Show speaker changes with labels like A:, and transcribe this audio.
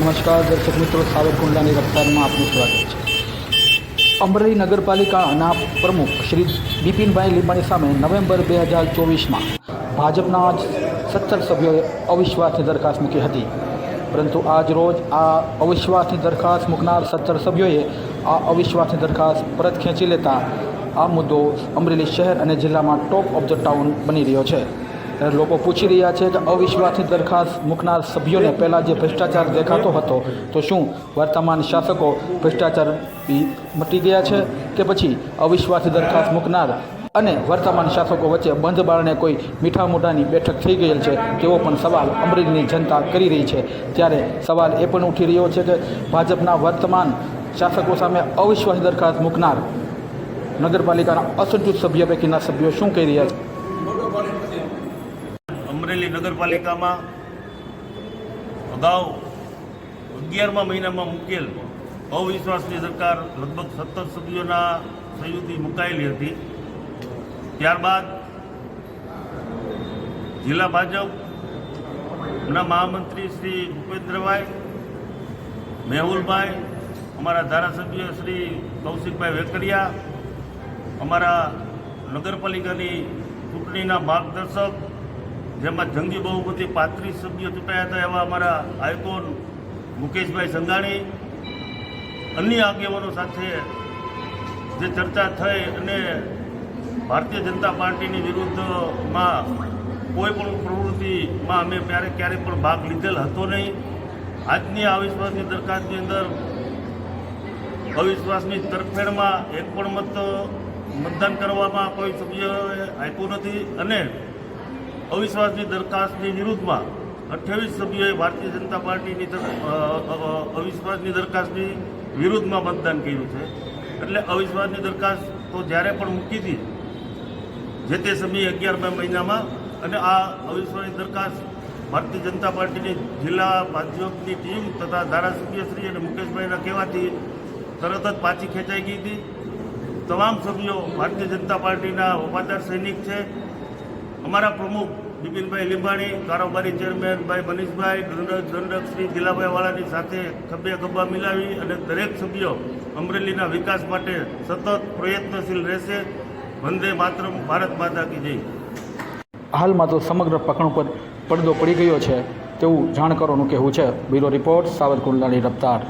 A: નમસ્કાર, દર્શક મિત્રો, સાવરકુંડલાની રફતારમાં આપનું સ્વાગત છે. અમરેલી નગરપાલિકાના પ્રમુખ શ્રી બિપિનભાઈ લીંબાણી સામે નવેમ્બર બે હજાર ચોવીસમાં ભાજપના જ સત્તર સભ્યોએ અવિશ્વાસની દરખાસ્ત મૂકી હતી. પરંતુ આજ રોજ આ અવિશ્વાસની દરખાસ્ત મૂકનાર સત્તર સભ્યોએ આ અવિશ્વાસની દરખાસ્ત પરત ખેંચી લેતા આ મુદ્દો અમરેલી શહેર અને જિલ્લામાં ટોપ ઓફ ધ ટાઉન બની રહ્યો છે. લોકો પૂછી રહ્યા છે કે અવિશ્વાસની દરખાસ્ત મૂકનાર સભ્યોને પહેલાં જે ભ્રષ્ટાચાર દેખાતો હતો, તો શું વર્તમાન શાસકો ભ્રષ્ટાચાર મટી ગયા છે કે પછી અવિશ્વાસની દરખાસ્ત મૂકનાર અને વર્તમાન શાસકો વચ્ચે બંધ બારણે કોઈ મીઠા મોઢાની બેઠક થઈ ગયેલ છે? તેવો પણ સવાલ અમરેલીની જનતા કરી રહી છે. ત્યારે સવાલ એ પણ ઉઠી રહ્યો છે કે ભાજપના વર્તમાન શાસકો સામે અવિશ્વાસની દરખાસ્ત મૂકનાર નગરપાલિકાના અસંતુષ્ટ સભ્ય પૈકીના સભ્યો શું કહી રહ્યા છે?
B: અમરેલી નગરપાલિકામાં અગાઉ અગિયારમા મહિનામાં મૂકેલ અવિશ્વાસની સરકાર લગભગ સત્તર સભ્યોના સહયોગથી મુકાયેલી હતી. ત્યારબાદ જિલ્લા ભાજપના મહામંત્રી શ્રી ભૂપેન્દ્રભાઈ મેહુલભાઈ, અમારા ધારાસભ્ય શ્રી કૌશિકભાઈ વેકરિયા, અમારા નગરપાલિકાની ચૂંટણીના માર્ગદર્શક જેમાં જંગી બહુમતી પાંત્રીસ સભ્યો ચૂંટાયા હતા એવા અમારા આયકોન મુકેશભાઈ સંઘાણી, અન્ય આગેવાનો સાથે જે ચર્ચા થઈ અને ભારતીય જનતા પાર્ટીની વિરુદ્ધમાં કોઈ પણ પ્રવૃત્તિમાં અમે ક્યારે ક્યારે પણ ભાગ લીધેલ હતો નહીં. આજની અવિશ્વાસની દરખાસ્તની અંદર અવિશ્વાસની તરફેણમાં એક પણ મત મતદાન કરવામાં કોઈ સભ્યોએ આપ્યું નથી અને અવિશ્વાસની દરખાસ્તની વિરુદ્ધમાં અઠ્યાવીસ સભ્યોએ ભારતીય જનતા પાર્ટીની અવિશ્વાસની દરખાસ્તની વિરુદ્ધમાં મતદાન કર્યું છે. એટલે અવિશ્વાસની દરખાસ્ત તો જ્યારે પણ મૂકી હતી, જે તે સમયે અગિયારમા મહિનામાં, અને આ અવિશ્વાસની દરખાસ્ત ભારતીય જનતા પાર્ટીની જિલ્લા ભાજપની ટીમ તથા ધારાસભ્યશ્રી અને મુકેશભાઈના કહેવાથી તરત જ પાછી ખેંચાઈ ગઈ હતી. તમામ સભ્યો ભારતીય જનતા પાર્ટીના વફાદાર સૈનિક છે. અમારા પ્રમુખ બિપિનભાઈ લીંબાણી, કારોબારી ચેરમેનભાઈ મનીષભાઈ દંડક દંડક શ્રી દિલાભાઈ વાળાની સાથે ખભે ખભા મિલાવી અને દરેક સભ્યો અમરેલીના વિકાસ માટે સતત પ્રયત્નશીલ રહેશે. વંદે માતરમ, ભારત માતા કી જય.
A: હાલમાં તો સમગ્ર પ્રકરણ પર પડદો પડી ગયો છે તેવું જાણકારોનું કહેવું છે. બ્યુરો રિપોર્ટ, સાવરકુંડલાની રફતાર.